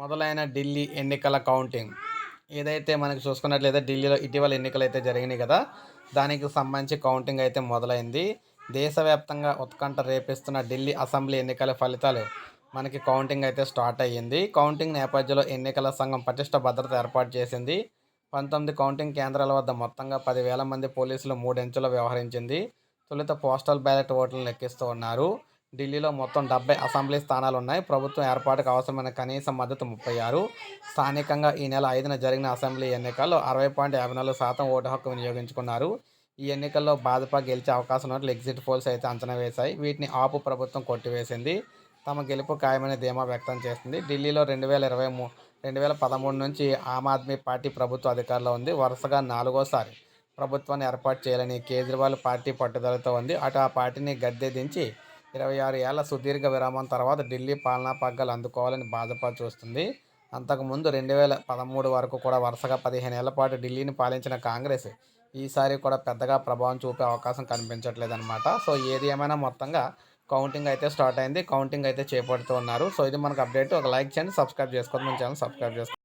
మొదలైన ఢిల్లీ ఎన్నికల కౌంటింగ్. ఏదైతే మనకి చూసుకున్నట్లయితే ఢిల్లీలో ఇటీవల ఎన్నికలు అయితే జరిగినాయి కదా దానికి సంబంధించి కౌంటింగ్ అయితే మొదలైంది. దేశవ్యాప్తంగా ఉత్కంఠ రేపిస్తున్న ఢిల్లీ అసెంబ్లీ ఎన్నికల ఫలితాలు మనకి కౌంటింగ్ అయితే స్టార్ట్ అయ్యింది. కౌంటింగ్ నేపథ్యంలో ఎన్నికల సంఘం పటిష్ట భద్రత ఏర్పాటు చేసింది. పంతొమ్మిది కౌంటింగ్ కేంద్రాల వద్ద మొత్తంగా పదివేల మంది పోలీసులు మూడెంచులు వ్యవహరించింది. తొలుత పోస్టల్ బ్యాలెట్ ఓట్లను లెక్కిస్తూ ఉన్నారు. ఢిల్లీలో మొత్తం డెబ్బై అసెంబ్లీ స్థానాలు ఉన్నాయి ప్రభుత్వం ఏర్పాటుకు అవసరమైన కనీస మద్దతు ముప్పై ఆరు. స్థానికంగా ఈ నెల ఐదున జరిగిన అసెంబ్లీ ఎన్నికల్లో అరవై పాయింట్ యాభై నాలుగు శాతం ఓటు హక్కు వినియోగించుకున్నారు. ఈ ఎన్నికల్లో భాజపా గెలిచే అవకాశం ఉన్నట్లు ఎగ్జిట్ పోల్స్ అయితే అంచనా వేశాయి. వీటిని ఆపు ప్రభుత్వం కొట్టివేసింది. తమ గెలుపు ఖాయమని ధీమా వ్యక్తం చేసింది. ఢిల్లీలో రెండు వేల ఇరవై మూ రెండు వేల పదమూడు నుంచి ఆమ్ ఆద్మీ పార్టీ ప్రభుత్వ అధికారంలో ఉంది. వరుసగా నాలుగోసారి ప్రభుత్వాన్ని ఏర్పాటు చేయాలని కేజ్రీవాల్ పార్టీ పట్టుదలతో ఉంది. అటు ఆ పార్టీని గద్దె దించి ఇరవై ఆరు ఏళ్ళ సుదీర్ఘ విరామం తర్వాత ఢిల్లీ పాలనా పగ్గాలు అందుకోవాలని భాజపా చూస్తుంది. అంతకుముందు రెండు వేల పదమూడు వరకు కూడా వరుసగా పదిహేను ఏళ్ళ పాటు ఢిల్లీని పాలించిన కాంగ్రెస్ ఈసారి కూడా పెద్దగా ప్రభావం చూపే అవకాశం కనిపించట్లేదన్నమాట. సో ఏది ఏమైనా మొత్తంగా కౌంటింగ్ అయితే స్టార్ట్ అయింది. కౌంటింగ్ అయితే చేపడుతూ ఉన్నారు. సో ఇది మనకు అప్డేట్. ఒక లైక్ చేయండి సబ్స్క్రైబ్ చేసుకోండి. మన ఛానల్ సబ్స్క్రైబ్ చేసుకోండి.